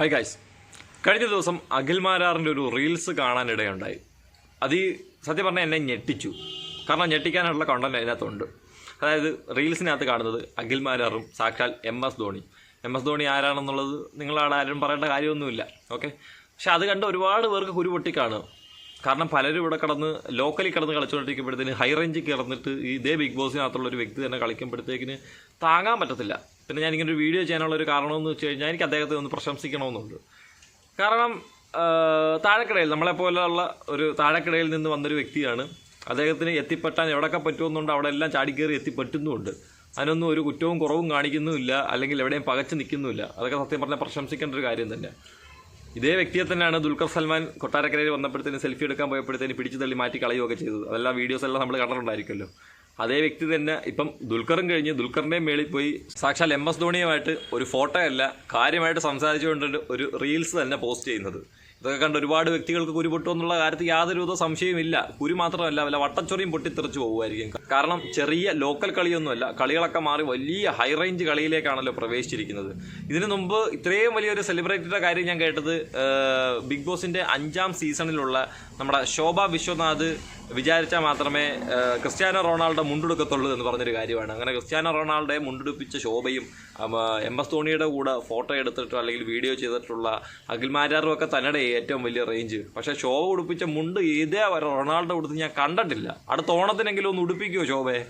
Hi guys കഴിഞ്ഞ ദിവസം അഖിൽ മാരാറിന്റെ ഒരു റീൽസ് കാണാനിടയുണ്ടായി. അത് ഈ സത്യം പറഞ്ഞാൽ എന്നെ ഞെട്ടിച്ചു. കാരണം ഞെട്ടിക്കാനുള്ള കണ്ടന്റ് അതിനകത്തുണ്ട്. അതായത് റീൽസിനകത്ത് കാണുന്നത് അഖിൽ മാരാറും സാക്ഷാൽ M S Dhoni M S Dhoni ആരാണെന്നുള്ളത് നിങ്ങളവിടെ ആരും പറയേണ്ട കാര്യമൊന്നുമില്ല. ഓക്കെ പക്ഷെ അത് കണ്ട് ഒരുപാട് പേർക്ക് കുരുപൊട്ടി കാണുക കാരണം പലരും ഇവിടെ കിടന്ന് ലോക്കലിൽ കിടന്ന് കളിച്ചുകൊണ്ടിരിക്കുമ്പോഴത്തേന് ഹൈ റേഞ്ചിൽ കിടന്നിട്ട് ഈ ഇതേ ബിഗ് ബോസിനകത്തുള്ള ഒരു വ്യക്തി തന്നെ കളിക്കുമ്പോഴത്തേക്കിന് താങ്ങാൻ പറ്റത്തില്ല. പിന്നെ ഞാൻ ഇങ്ങനെ ഒരു വീഡിയോ ചെയ്യാനുള്ള ഒരു കാരണമെന്ന് വെച്ച് കഴിഞ്ഞാൽ എനിക്ക് അദ്ദേഹത്തെ ഒന്ന് പ്രശംസിക്കണമെന്നുണ്ട്. കാരണം താഴെക്കിടയിൽ നമ്മളെപ്പോലുള്ള ഒരു താഴെക്കിടയിൽ നിന്ന് വന്നൊരു വ്യക്തിയാണ്. അദ്ദേഹത്തിന് എത്തിപ്പെട്ടാൻ എവിടെയൊക്കെ പറ്റുമെന്നുണ്ട് അവിടെ എല്ലാം ചാടിക്കയറി എത്തിപ്പറ്റുന്നുമുണ്ട് അതിനൊന്നും ഒരു കുറ്റവും കുറവും കാണിക്കുന്നുമില്ല അല്ലെങ്കിൽ എവിടെയും പകച്ചു നിൽക്കുന്നുമില്ല. അതൊക്കെ സത്യം പറഞ്ഞാൽ പ്രശംസിക്കേണ്ട ഒരു കാര്യം തന്നെ. ഇതേ വ്യക്തിയെ തന്നെയാണ് ദുൽഖർ സൽമാൻ കൊട്ടാരക്കരയിൽ വന്നപ്പോഴത്തേന് സെൽഫി എടുക്കാൻ പോയപ്പോഴത്തേന് പിടിച്ചു തള്ളി മാറ്റി കളയുകയൊക്കെ ചെയ്തത്. അതെല്ലാം വീഡിയോസ് എല്ലാം നമ്മൾ കണ്ടിട്ടുണ്ടായിരിക്കുമല്ലോ. അതേ വ്യക്തി തന്നെ ഇപ്പം ദുൽഖറും കഴിഞ്ഞ് ദുൽഖറിന്റെയും മേളിൽ പോയി സാക്ഷാൽ എം എസ് ധോണിയുമായിട്ട് ഒരു ഫോട്ടോ അല്ല കാര്യമായിട്ട് സംസാരിച്ചുകൊണ്ട് ഒരു റീൽസ് തന്നെ പോസ്റ്റ് ചെയ്യുന്നത്. ഇതൊക്കെ കണ്ട് ഒരുപാട് വ്യക്തികൾക്ക് കുരു പൊട്ടും എന്നുള്ള കാര്യത്തിൽ യാതൊരുവിധ സംശയവുമില്ല. കുരു മാത്രമല്ല വല്ല വട്ടച്ചൊറിയും പൊട്ടിത്തെറിച്ച് പോകുമായിരിക്കും കാരണം ചെറിയ ലോക്കൽ കളിയൊന്നുമല്ല കളികളൊക്കെ മാറി വലിയ ഹൈ റേഞ്ച് കളിയിലേക്കാണല്ലോ പ്രവേശിച്ചിരിക്കുന്നത്. ഇതിനു മുമ്പ് ഇത്രയും വലിയൊരു സെലിബ്രിറ്റിയുടെ കാര്യം ഞാൻ കേട്ടത് ബിഗ് ബോസിന്റെ അഞ്ചാം സീസണിലുള്ള നമ്മുടെ ശോഭ വിശ്വനാഥ് വിചാരിച്ചാൽ മാത്രമേ ക്രിസ്ത്യാനോ റൊണാൾഡോ മുണ്ടെടുക്കത്തുള്ളൂ എന്ന് പറഞ്ഞൊരു കാര്യമാണ്. അങ്ങനെ ക്രിസ്ത്യാനോ റൊണാൾഡോയെ മുണ്ടെടുപ്പിച്ച ശോഭയും എം എസ് ധോണിയുടെ കൂടെ ഫോട്ടോ എടുത്തിട്ടോ അല്ലെങ്കിൽ വീഡിയോ ചെയ്തിട്ടുള്ള അഖിൽമാരാറും ഒക്കെ തന്നെയുടെ ഏറ്റവും വലിയ റേഞ്ച് പക്ഷേ ശോഭ ഉടുപ്പിച്ച മുണ്ട് ഇതേ റൊണാൾഡോ ഉടുത്ത് ഞാൻ കണ്ടിട്ടില്ല. അടുത്ത ഓണത്തിനെങ്കിലും ഒന്ന് ഉടുപ്പിക്കുമോ ശോഭയെ?